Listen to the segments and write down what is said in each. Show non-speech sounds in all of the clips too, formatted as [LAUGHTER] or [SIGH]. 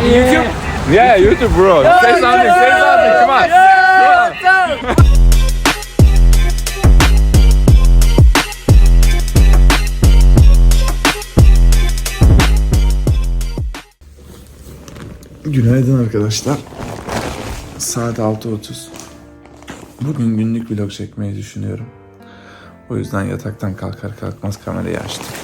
YouTube? Yeah, YouTube bro. say something, say something. Come on. Come on. Günaydın arkadaşlar. Saat 6.30. Bugün günlük vlog çekmeyi düşünüyorum. O yüzden yataktan kalkar kalkmaz kamerayı açtım.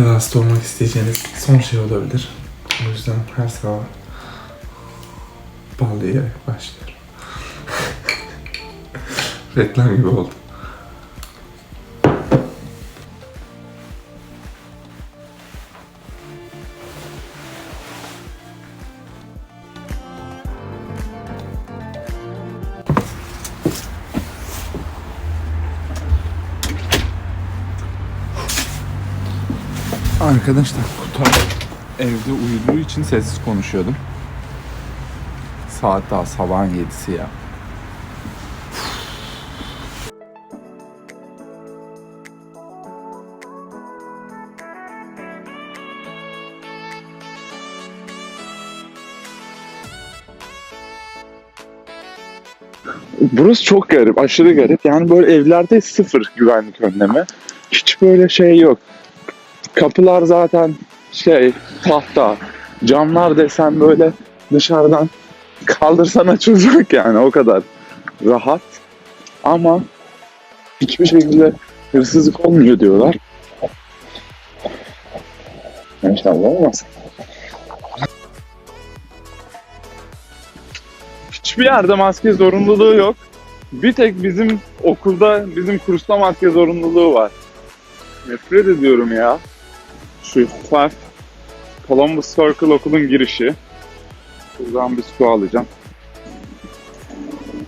Amerika'da hasta olmak isteyeceğiniz son şey olabilir. O yüzden her sabah bal yiyerek başlıyorum. [LAUGHS] Reklam gibi oldu. Arkadaşlar Kutay evde uyuduğu için sessiz konuşuyordum. Saat daha sabahın yedisi ya. Burası çok garip, aşırı garip. Yani böyle evlerde sıfır güvenlik önlemi. Hiç böyle şey yok. Kapılar zaten şey tahta. Camlar desen böyle dışarıdan kaldırsan açılacak yani o kadar rahat. Ama hiçbir şekilde hırsızlık olmuyor diyorlar. İnşallah olmaz. Hiçbir yerde maske zorunluluğu yok. Bir tek bizim okulda, bizim kursta maske zorunluluğu var. Nefret ediyorum ya. Five Columbus Circle okulun girişi. Buradan bir su alacağım.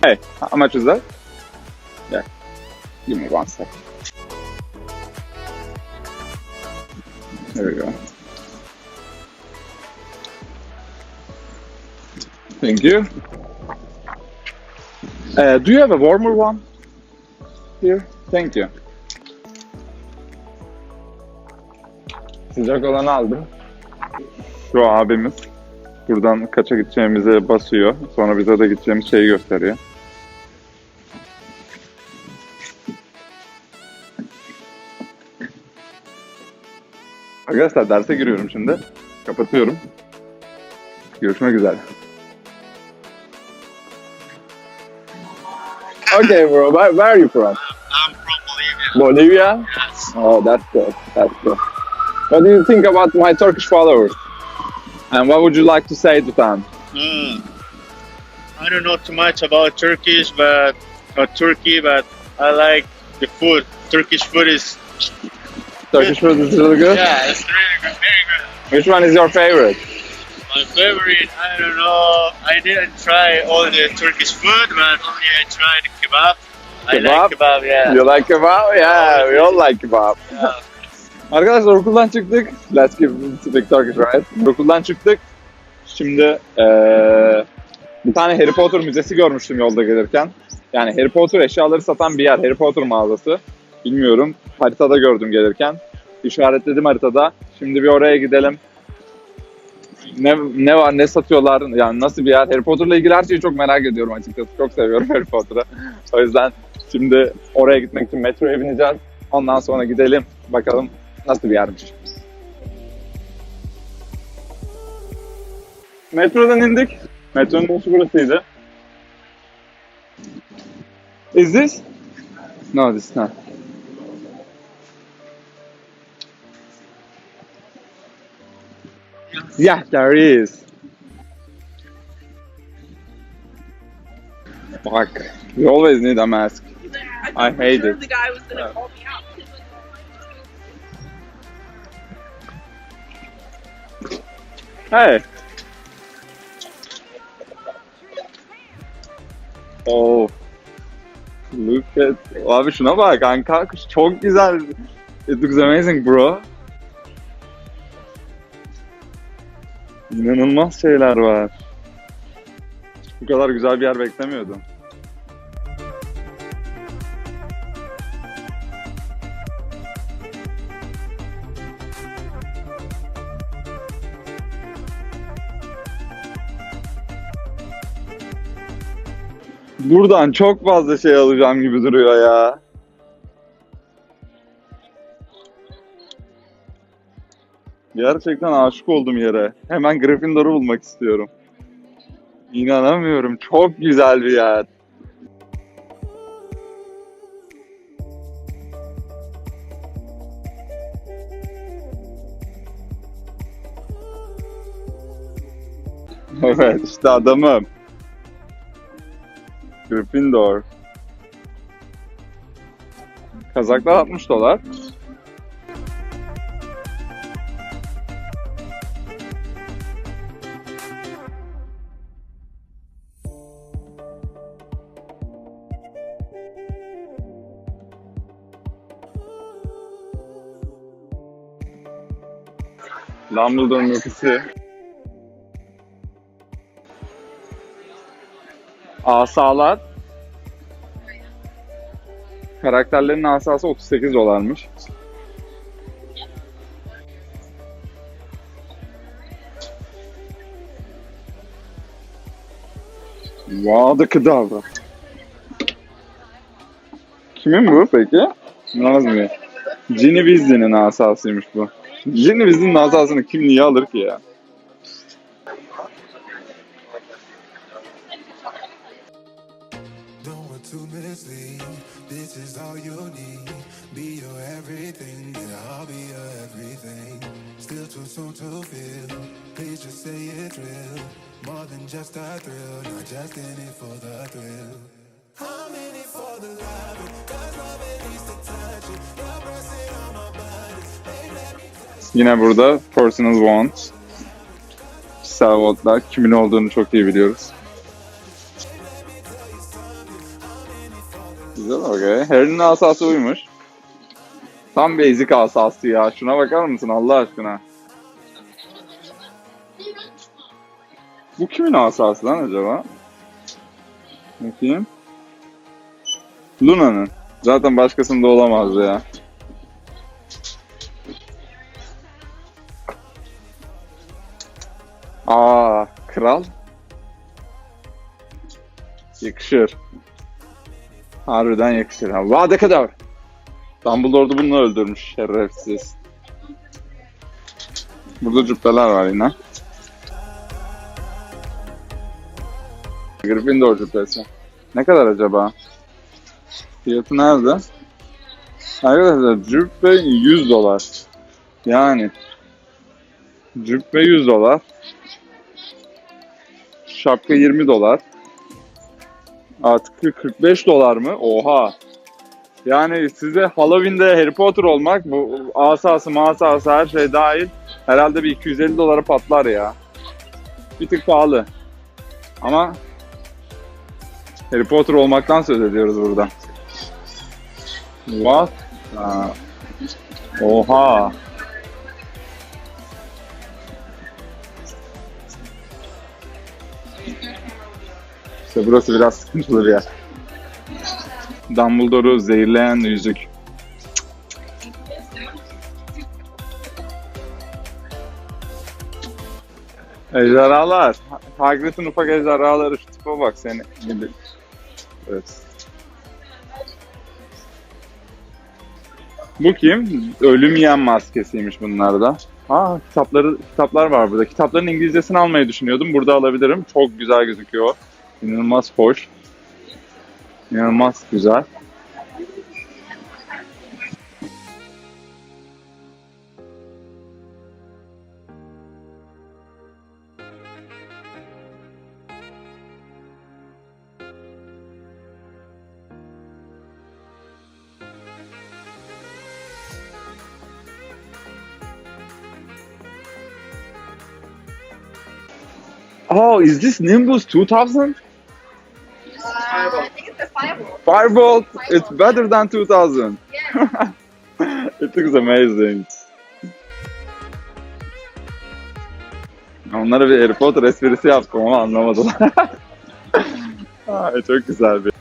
Hey, how much is that? Yeah. Give me one sec. There we go. Thank you. Uh, do you have a warmer one here? Thank you. Sıcak olanı aldım. Şu abimiz buradan kaça gideceğimize basıyor. Sonra bize de gideceğimiz şeyi gösteriyor. Arkadaşlar derse giriyorum şimdi. Kapatıyorum. Görüşmek üzere. Okay bro, where, where are you from? I'm from Bolivia. Bolivia? Yes. Oh, that's good. That's good. What do you think about my Turkish followers? And what would you like to say to them? Hmm. I don't know too much about Turkish, but Turkey, but I like the food. Turkish food is Turkish food is really good. yeah, it's really good, very good. Which one is your favorite? My favorite, I don't know. I didn't try all the Turkish food, but only I tried kebab. I Kebab? like kebab, yeah. You like kebab? Yeah, we all like kebab. Yeah. Arkadaşlar okuldan çıktık. Let's keep speak Turkish right? Okuldan çıktık. Şimdi eee bir tane Harry Potter müzesi görmüştüm yolda gelirken. Yani Harry Potter eşyaları satan bir yer. Harry Potter mağazası. Bilmiyorum. Haritada gördüm gelirken. İşaretledim haritada. Şimdi bir oraya gidelim. Ne, ne var ne satıyorlar yani nasıl bir yer Harry Potter'la ilgili her şeyi çok merak ediyorum açıkçası çok seviyorum [LAUGHS] Harry Potter'ı o yüzden şimdi oraya gitmek için metroya bineceğiz ondan sonra gidelim bakalım Nasıl to yardım? Metrodan indik. Metronun başı burasıydı. Is this? No, this is not. Yeah, there is. Fuck. You always need a mask. I, I hate sure it. The guy was gonna yeah. call me out. Hey. Oh. Look at... Abi şuna bak Anka kuş çok güzel. It looks amazing bro. İnanılmaz şeyler var. Bu kadar güzel bir yer beklemiyordum. Buradan çok fazla şey alacağım gibi duruyor ya. Gerçekten aşık oldum yere. Hemen Gryffindor'u bulmak istiyorum. İnanamıyorum. Çok güzel bir yer. Evet işte adamım. Gryffindor. Kazaklar 60 dolar. Dumbledore'un ötesi. Asalar. Karakterlerin asası 38 dolarmış. Vada Kedavra. Kimin bu peki? Nazmi. Ginny Weasley'nin asasıymış bu. Ginny Weasley'nin asasını kim niye alır ki ya? Still too soon to feel. Please just say it's real. More than just a thrill, not just in it for the thrill. I'm in it for the love, it it. Yine burada personal want. Kişisel vote'lar kimin olduğunu çok iyi biliyoruz. Güzel okey. Harry'nin asası buymuş. Tam basic asası ya. Şuna bakar mısın Allah aşkına? Bu kimin asası lan acaba? Bakayım. Luna'nın. Zaten başkasında olamaz ya. Aa, kral. Yakışır. Harbiden yakışır. Ha, Vade kadar. Dumbledore da bunu öldürmüş şerefsiz. Burada cübbeler var yine. Gryffindor cübbesi. Ne kadar acaba? Fiyatı nerede? Arkadaşlar cübbe 100 dolar. Yani cübbe 100 dolar. Şapka 20 dolar. Artık 45 dolar mı? Oha. Yani size Halloween'de Harry Potter olmak bu asası masası her şey dahil herhalde bir 250 dolara patlar ya. Bir tık pahalı. Ama Harry Potter olmaktan söz ediyoruz burada. What? Ha. Oha. İşte burası biraz sıkıntılı bir yer. Dumbledore'u zehirleyen yüzük. Ejderhalar. Hagrid'in ufak ejderhaları. Şu tipe bak seni. Evet. Bu kim? Ölüm yiyen maskesiymiş bunlar da. Aa kitapları kitaplar var burada. Kitapların İngilizcesini almayı düşünüyordum. Burada alabilirim. Çok güzel gözüküyor. İnanılmaz hoş. İnanılmaz güzel. Oh, is this Nimbus 2000? Uh, I think it's. Firebolt, it's better than 2000. Yeah. [LAUGHS] It looks amazing. Onlara bir Harry Potter esprisi yaptım ama anlamadılar. [LAUGHS] Ay, çok güzel bir.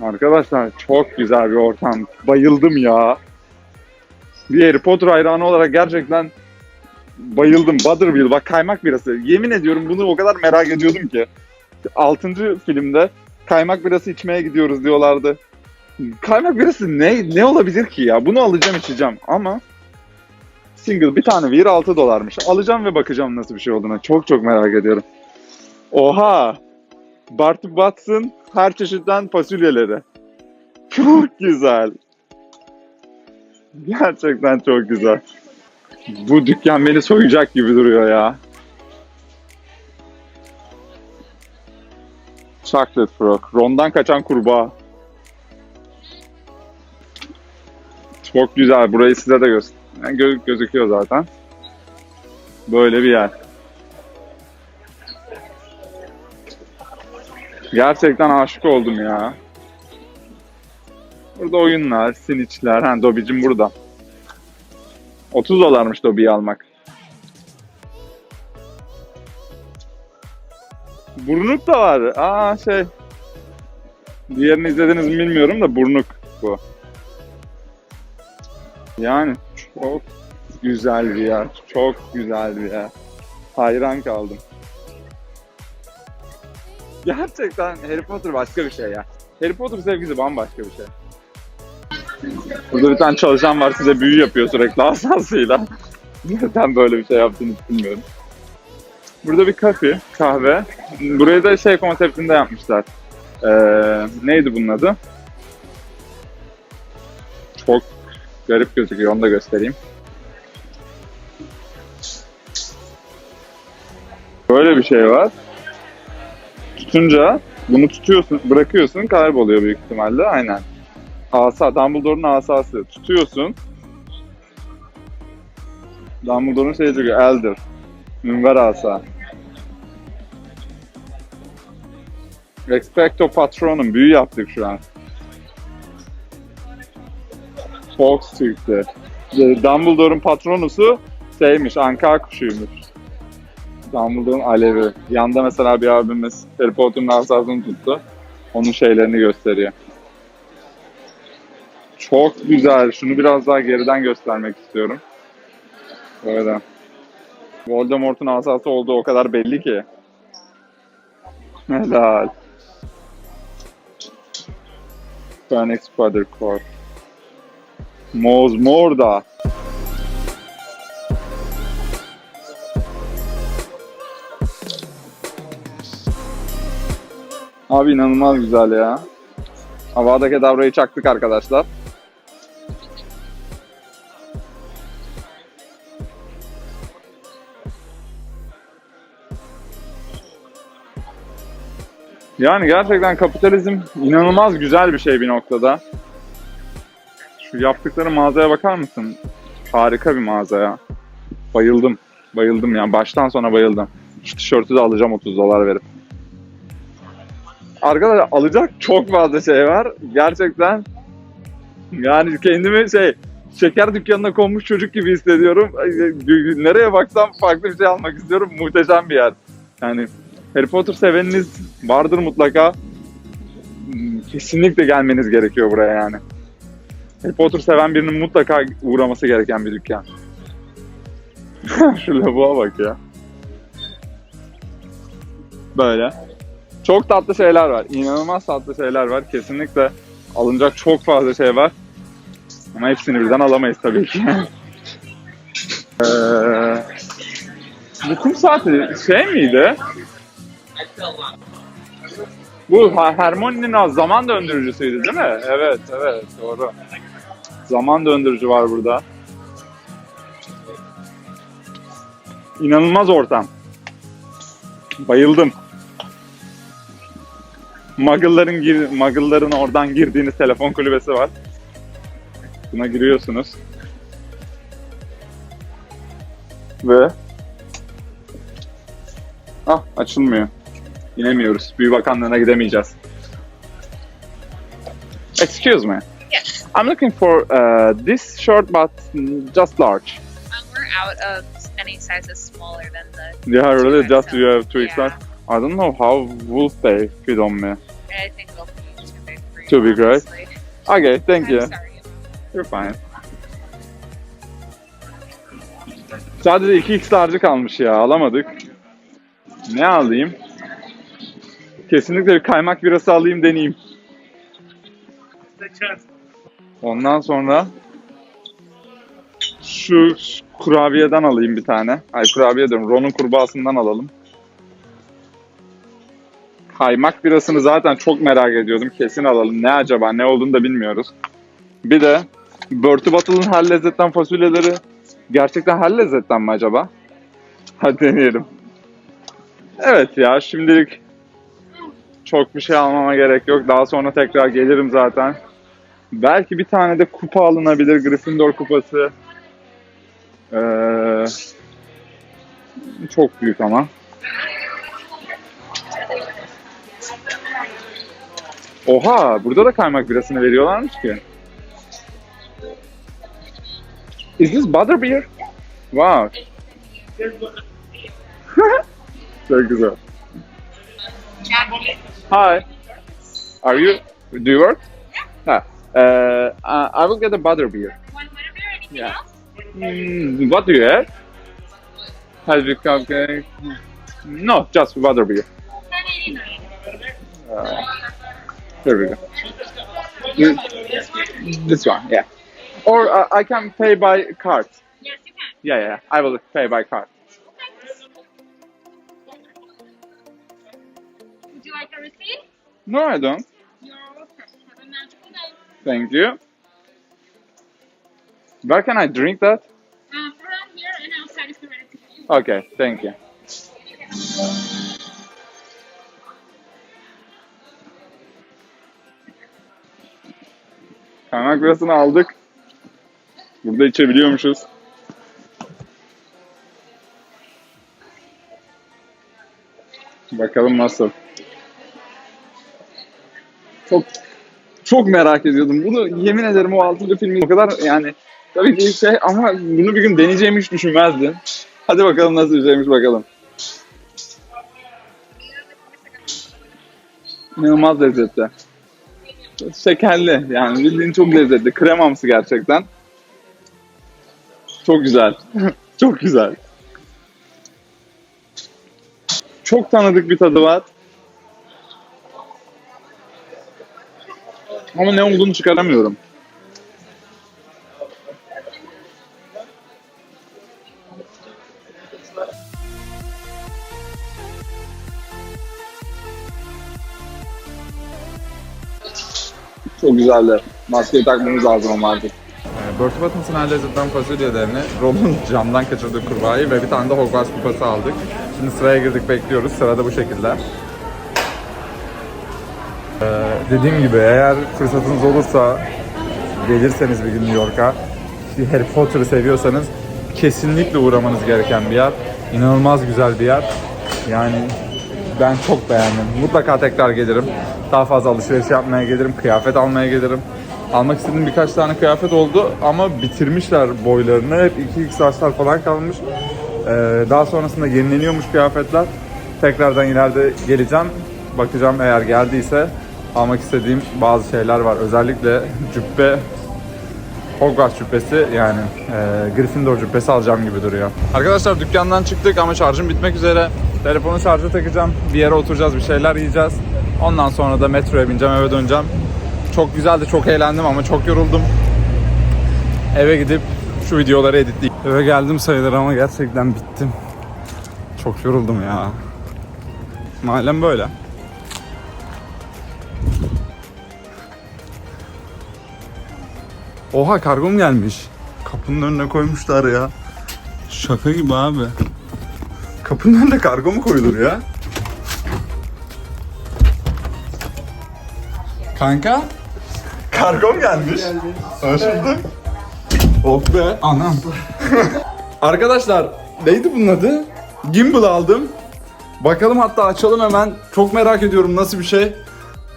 Arkadaşlar çok güzel bir ortam. Bayıldım ya. Bir Harry Potter hayranı olarak gerçekten bayıldım. Butterville bak kaymak birası. Yemin ediyorum bunu o kadar merak ediyordum ki. 6. filmde kaymak birası içmeye gidiyoruz diyorlardı. Kaymak birası ne ne olabilir ki ya? Bunu alacağım içeceğim ama single bir tane bir 6 dolarmış. Alacağım ve bakacağım nasıl bir şey olduğuna. Çok çok merak ediyorum. Oha! Barty Watson her çeşitten fasulyeleri. Çok güzel. Gerçekten çok güzel. Bu dükkan beni soyacak gibi duruyor ya. Chocolate Frog. Rondan kaçan kurbağa. Çok güzel. Burayı size de göster. Yani gö- gözüküyor zaten. Böyle bir yer. Gerçekten aşık oldum ya. Burada oyunlar, siniçler. Ha Dobby'cim burada. 30 dolarmış Dobby'yi almak. Burnuk da var. Aa şey. Diğerini izlediniz mi bilmiyorum da burnuk bu. Yani çok güzel bir yer. Çok güzel bir yer. Hayran kaldım. Gerçekten Harry Potter başka bir şey ya. Harry Potter sevgisi bambaşka bir şey. Burada bir tane çalışan var size büyü yapıyor sürekli asasıyla. Neden böyle bir şey yaptığını bilmiyorum. Burada bir kafe, kahve. Burayı da şey konseptinde yapmışlar. Ee, neydi bunun adı? Çok garip gözüküyor onu da göstereyim. Böyle bir şey var. Tutunca bunu tutuyorsun, bırakıyorsun kayboluyor büyük ihtimalle. Aynen. Asa, Dumbledore'un asası. Tutuyorsun. Dumbledore'un şey çıkıyor, Elder. Münver asa. Expecto Patronum. Büyü yaptık şu an. Fox çıktı. Dumbledore'un patronusu şeymiş, anka kuşuymuş. Dumbledore'un alevi. Yanda mesela bir abimiz Harry Potter'ın asasını tuttu. Onun şeylerini gösteriyor. Çok güzel. Şunu biraz daha geriden göstermek istiyorum. Böyle. Voldemort'un asası olduğu o kadar belli ki. Helal. Phoenix Quadricore. Moz Morda. Abi inanılmaz güzel ya. Havada Kedavra'yı çaktık arkadaşlar. Yani gerçekten kapitalizm inanılmaz güzel bir şey bir noktada. Şu yaptıkları mağazaya bakar mısın? Harika bir mağaza ya. Bayıldım. Bayıldım ya. Baştan sona bayıldım. Şu tişörtü de alacağım 30 dolar verip. Arkadaşlar alacak çok fazla şey var. Gerçekten yani kendimi şey şeker dükkanına konmuş çocuk gibi hissediyorum. Nereye baksam farklı bir şey almak istiyorum. Muhteşem bir yer. Yani Harry Potter seveniniz vardır mutlaka. Hmm, Kesinlikle gelmeniz gerekiyor buraya yani. Harry Potter seven birinin mutlaka uğraması gereken bir dükkan. [LAUGHS] Şu lavuğa bak ya. Böyle. Çok tatlı şeyler var. İnanılmaz tatlı şeyler var. Kesinlikle alınacak çok fazla şey var. Ama hepsini birden alamayız tabii ki. [LAUGHS] ee, bu kum saati şey miydi? Bu Hermione'nin zaman döndürücüsüydü değil mi? Evet, evet doğru. Zaman döndürücü var burada. İnanılmaz ortam. Bayıldım. Muggle'ların gir Muggle'ların oradan girdiğiniz telefon kulübesi var. Buna giriyorsunuz. Ve Ah açılmıyor. İnemiyoruz. Büyü Bakanlığı'na gidemeyeceğiz. Excuse me. Yes. I'm looking for uh, this shirt but just large. Um, we're out of any sizes smaller than the. Yeah, really? Just you have two Yeah. XL? I don't know how will they fit on me. I think it'll be too big for you. Too big, right? Okay, thank I'm you. sorry. You're fine. Sadece 2x large'ı kalmış ya alamadık. Ne alayım? Kesinlikle bir kaymak birası alayım deneyeyim. Ondan sonra şu kurabiyeden alayım bir tane. Ay kurabiye diyorum. Ron'un kurbağasından alalım. Kaymak birasını zaten çok merak ediyordum. Kesin alalım. Ne acaba? Ne olduğunu da bilmiyoruz. Bir de Börtü Batı'nın her lezzetten fasulyeleri gerçekten her lezzetten mi acaba? Hadi deneyelim. Evet ya şimdilik çok bir şey almama gerek yok. Daha sonra tekrar gelirim zaten. Belki bir tane de kupa alınabilir. Gryffindor kupası. Ee, çok büyük ama. Oha burada da kaymak birasını veriyorlarmış ki. Is this butterbeer? Wow. [LAUGHS] Çok güzel. Hi. Are you? Do you work? Yeah. Uh, uh, I will get a butterbeer. One butterbeer, anything Yeah. else? Mm, what do you have? Halbuki cupcake. No, just eighty nine. Uh, here we go. Mm, This one, yeah. Or uh, I can pay by card. Yes, you can. Yeah, yeah. I will pay by card. Receipt? No, I don't. You're welcome. Have a magical night. Thank you. Where can I drink that? Um, around here and outside is the ready. Okay, thank you. Kaymak birasını aldık. Burada içebiliyormuşuz. Bakalım nasıl. Çok çok merak ediyordum. Bunu yemin ederim o 6. filmi o kadar yani tabii ki şey ama bunu bir gün deneyeceğimi hiç düşünmezdim. Hadi bakalım nasıl bir bakalım. İnanılmaz lezzetli. Şekerli yani bildiğin çok lezzetli. Kremamsı gerçekten. Çok güzel. [LAUGHS] çok güzel. Çok tanıdık bir tadı var. Ama ne olduğunu çıkaramıyorum. Çok güzeldi. Maskeyi takmamız lazım ama artık. Börtü Batın'sın her lezzetten fasulyelerini, Ron'un [LAUGHS] camdan kaçırdığı kurbağayı ve bir tane de Hogwarts kupası aldık. Şimdi sıraya girdik bekliyoruz. Sırada bu şekilde. Ee, dediğim gibi eğer fırsatınız olursa gelirseniz bir gün New York'a Harry Potter'ı seviyorsanız kesinlikle uğramanız gereken bir yer. İnanılmaz güzel bir yer. Yani ben çok beğendim. Mutlaka tekrar gelirim. Daha fazla alışveriş yapmaya gelirim. Kıyafet almaya gelirim. Almak istediğim birkaç tane kıyafet oldu ama bitirmişler boylarını. Hep 2x large'lar falan kalmış. Ee, daha sonrasında yenileniyormuş kıyafetler. Tekrardan ileride geleceğim. Bakacağım eğer geldiyse almak istediğim bazı şeyler var. Özellikle cübbe Hogwarts cübbesi yani e, Gryffindor cübbesi alacağım gibi duruyor. Arkadaşlar dükkandan çıktık ama şarjım bitmek üzere. Telefonu şarja takacağım. Bir yere oturacağız, bir şeyler yiyeceğiz. Ondan sonra da metroya bineceğim, eve döneceğim. Çok güzeldi, çok eğlendim ama çok yoruldum. Eve gidip şu videoları editleyeyim. Eve geldim sayılır ama gerçekten bittim. Çok yoruldum ya. Mahallem böyle. Oha kargom gelmiş. Kapının önüne koymuşlar ya. Şaka gibi abi. Kapının önüne kargo mu koyulur ya? Kanka? Kargom gelmiş. Hoş bulduk. Oh be. Anam. Arkadaşlar neydi bunun adı? Gimbal aldım. Bakalım hatta açalım hemen. Çok merak ediyorum nasıl bir şey.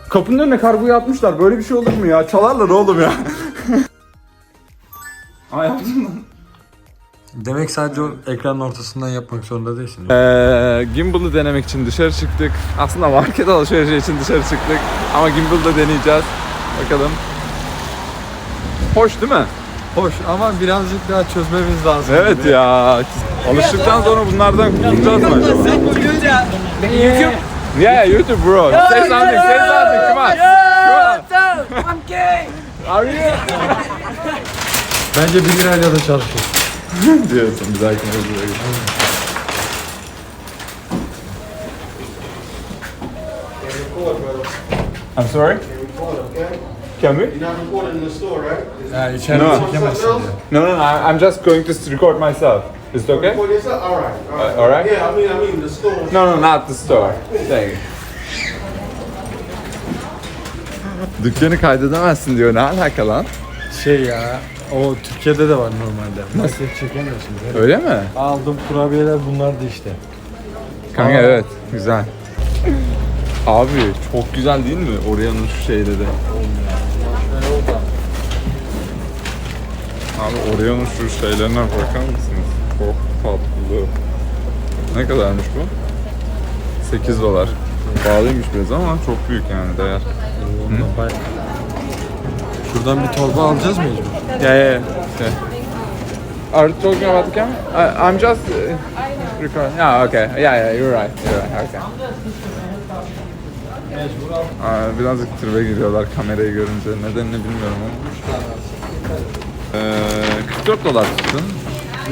Kapının önüne kargoyu atmışlar. Böyle bir şey olur mu ya? Çalarlar oğlum ya. Aa yaptın mı? Demek sadece o ekranın ortasından yapmak zorunda değilsin. Ee, gimbal'ı denemek için dışarı çıktık. Aslında market alışverişi için dışarı çıktık. Ama gimbal'ı da deneyeceğiz. Bakalım. Hoş değil mi? Hoş ama birazcık daha çözmemiz lazım. Evet ya. Alıştıktan sonra bunlardan kurtulacağız mı acaba? YouTube. Yeah, YouTube bro. say something, say something. Come on. Come on. Are you? Bence 1 lirayla da çalışır. [LAUGHS] Diyorsun bir dahakine geçelim. I'm sorry? Can we? You're not recording in the store, right? Ya içeride No. çekemezsin diyor. No, no, no. I- I'm just going to record myself. Is it okay? Record? All right. All right. Uh, all right. Yeah, I mean, I mean the store. No, no, not the store. Thank you. Dükkanı kaydedemezsin diyor. Ne alaka lan? Şey ya o Türkiye'de de var normalde. Nasıl çekemiyorsun? Öyle mi? Aldığım kurabiyeler bunlardı işte. Kanka Aa. evet. Güzel. Abi çok güzel değil mi? Oreo'nun şu şeyleri. Abi Oreo'nun şu şeylerine bakar mısınız? Çok tatlı. Ne kadarmış bu? 8 dolar. Pahalıymış biraz ama çok büyük yani değer. Ondan bay- Şuradan bir torba alacağız mecbur. Yeah, yeah, yeah. Okay. Are you talking about the camera? I, I'm just uh, recording. Yeah, okay. Yeah, yeah, you're right. You're right. Okay. Aa, birazcık tribe giriyorlar kamerayı görünce. Nedenini bilmiyorum ama. Ee, 44 dolar tuttu.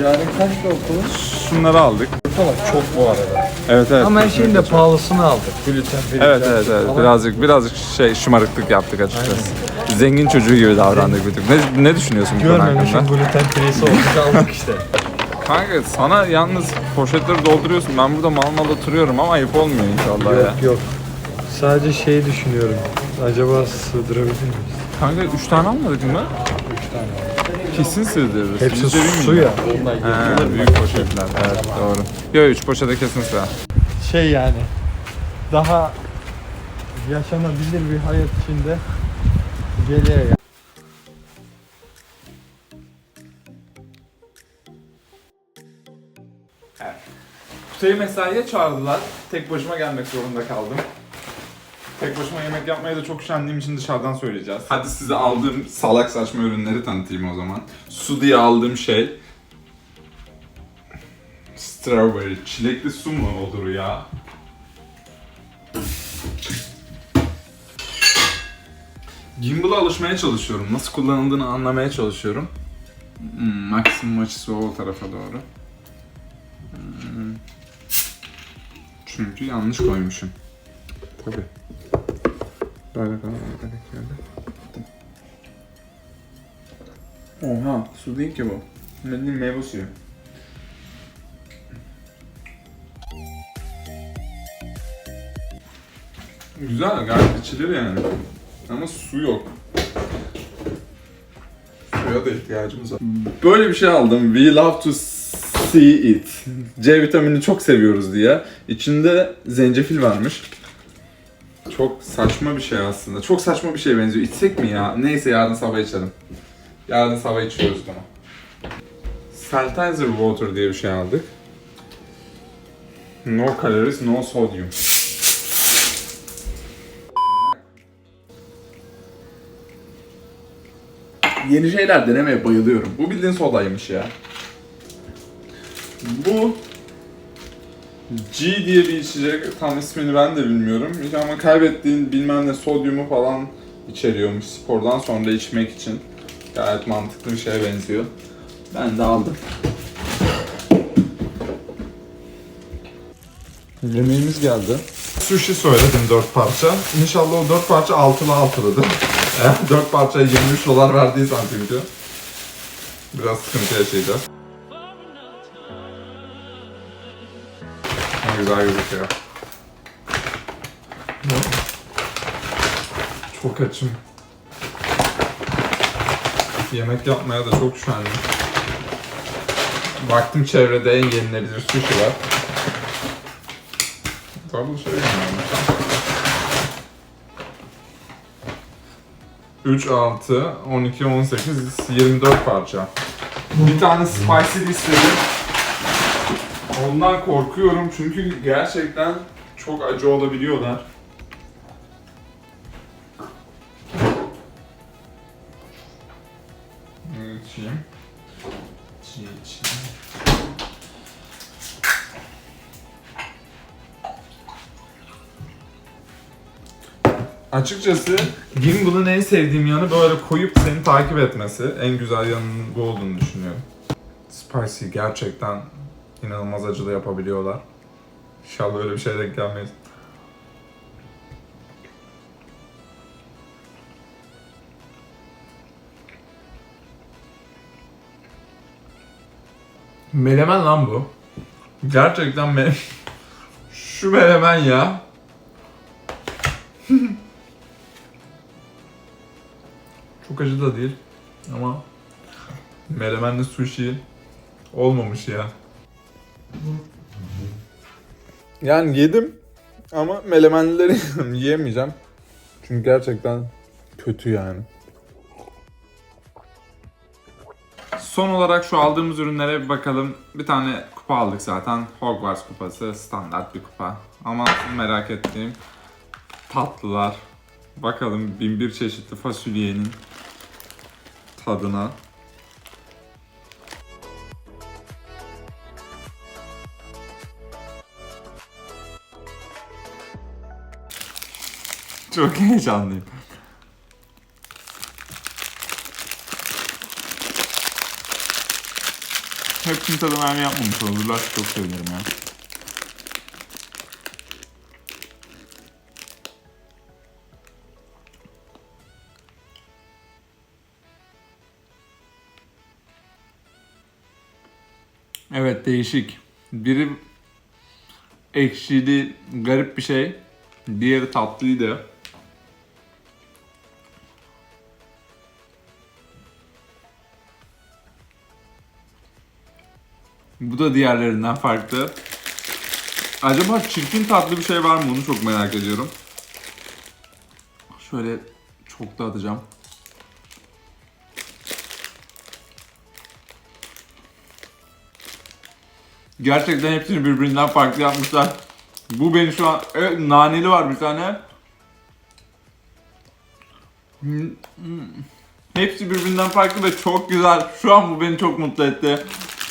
Yarın kaçta okulun? Şunları aldık. Tamam çok bu arada. Evet evet. Ama her şeyin de pahalısını aldık. Gluten free. Evet evet evet. Birazcık birazcık şey şımarıklık yaptık açıkçası. Zengin çocuğu gibi davrandık bir tık. Ne, ne düşünüyorsun bu konu Görmemişim hakkında? gluten free'si olmuş aldık işte. Kanka sana yalnız poşetleri dolduruyorsun. Ben burada mal mal oturuyorum ama ayıp olmuyor inşallah ya. yok yok. Sadece şey düşünüyorum. Acaba sığdırabilir miyiz? Kanka 3 tane almadık mı? 3 tane. Kesin sığdırırız. Hepsi bilmiyorum. su ya. He, büyük poşetler. Evet doğru. Yok 3 poşete kesin sığar. Şey yani. Daha yaşanabilir bir hayat içinde geliyor ya. Kutayı mesaiye çağırdılar. Tek başıma gelmek zorunda kaldım. Tek başıma yemek yapmaya da çok üşendiğim için dışarıdan söyleyeceğiz. Hadi size aldığım salak saçma ürünleri tanıtayım o zaman. Su diye aldığım şey... Strawberry. Çilekli su mu olur ya? Gimbal'a alışmaya çalışıyorum. Nasıl kullanıldığını anlamaya çalışıyorum. Hmm, maksimum açısı o tarafa doğru. Çünkü yanlış koymuşum. Tabi. Böyle falan gerekiyordu. Oha, su değil ki bu. Bildiğin meyve suyu. Güzel, gayet içilir yani. Ama su yok. Suya da ihtiyacımız var. Böyle bir şey aldım. We love to see it. C vitamini çok seviyoruz diye. İçinde zencefil varmış. Çok saçma bir şey aslında. Çok saçma bir şeye benziyor. İçsek mi ya? Neyse yarın sabah içelim. Yarın sabah içiyoruz bunu. Saltizer water diye bir şey aldık. No calories, no sodium. Yeni şeyler denemeye bayılıyorum. Bu bildiğin sodaymış ya. Bu G diye bir içecek. Tam ismini ben de bilmiyorum. Ama kaybettiğin bilmem ne sodyumu falan içeriyormuş spordan sonra içmek için. Gayet mantıklı bir şeye benziyor. Ben de aldım. Yemeğimiz geldi. Sushi söyledim 4 parça. İnşallah o 4 parça altılı altılıdır. Eğer 4 parçaya 23 dolar verdiysen çünkü. Biraz sıkıntı yaşayacağız. Güzel gözüküyor. Çok açım. Yemek yapmaya da çok üşendim. Baktım çevrede en yenilebilir sushi var. yukarıda şey yani. 3, 6, 12, 18, 24 parça. Bir tane spicy istedim. Ondan korkuyorum çünkü gerçekten çok acı olabiliyorlar. İçeyim. Açıkçası Gimbal'ın en sevdiğim yanı böyle koyup seni takip etmesi. En güzel yanının bu olduğunu düşünüyorum. Spicy gerçekten inanılmaz acılı yapabiliyorlar. İnşallah öyle bir şey denk gelmeyiz. Melemen lan bu. Gerçekten me [LAUGHS] Şu melemen ya. [LAUGHS] Çok acı da değil ama melemenli sushi olmamış ya. Yani yedim ama melemenleri [LAUGHS] yiyemeyeceğim. Çünkü gerçekten kötü yani. Son olarak şu aldığımız ürünlere bir bakalım. Bir tane kupa aldık zaten. Hogwarts kupası. Standart bir kupa. Ama merak ettiğim tatlılar. Bakalım bin bir çeşitli fasulyenin tadına. Çok heyecanlıyım. Hepsini tadı verme yapmamış olurlar. Çok sevinirim ya. Evet değişik. Biri ekşili, garip bir şey. Diğeri tatlıydı. Bu da diğerlerinden farklı. Acaba çirkin tatlı bir şey var mı? Onu çok merak ediyorum. Şöyle çok da atacağım. Gerçekten hepsini birbirinden farklı yapmışlar. Bu beni şu an... Evet, naneli var bir tane. Hepsi birbirinden farklı ve çok güzel. Şu an bu beni çok mutlu etti.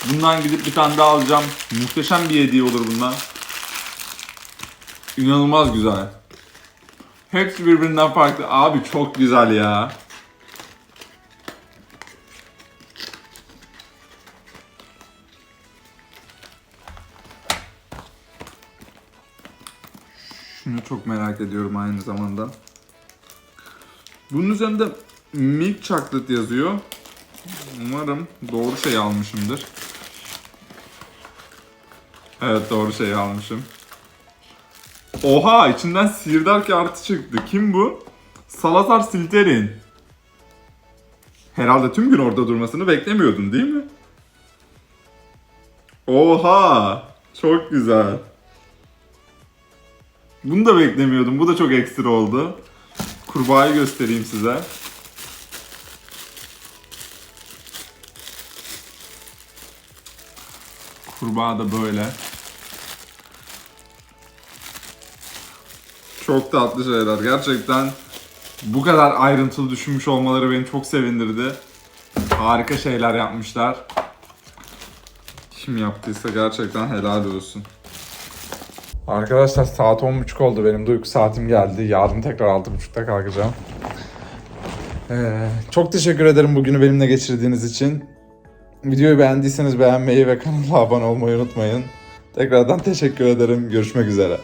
Bundan gidip bir tane daha alacağım. Muhteşem bir hediye olur bundan. İnanılmaz güzel. Hepsi birbirinden farklı. Abi çok güzel ya. Şunu çok merak ediyorum aynı zamanda. Bunun üzerinde milk chocolate yazıyor. Umarım doğru şey almışımdır. Evet doğru şey almışım. Oha içinden sihirdar kartı çıktı. Kim bu? Salazar Slytherin. Herhalde tüm gün orada durmasını beklemiyordun değil mi? Oha! Çok güzel. Bunu da beklemiyordum. Bu da çok ekstra oldu. Kurbağayı göstereyim size. Kurbağa da böyle. Çok tatlı şeyler. Gerçekten bu kadar ayrıntılı düşünmüş olmaları beni çok sevindirdi. Harika şeyler yapmışlar. Kim yaptıysa gerçekten helal olsun. Arkadaşlar saat 10.30 oldu benim de uyku saatim geldi. Yarın tekrar 6.30'da kalkacağım. Ee, çok teşekkür ederim bugünü benimle geçirdiğiniz için. Videoyu beğendiyseniz beğenmeyi ve kanala abone olmayı unutmayın. Tekrardan teşekkür ederim. Görüşmek üzere.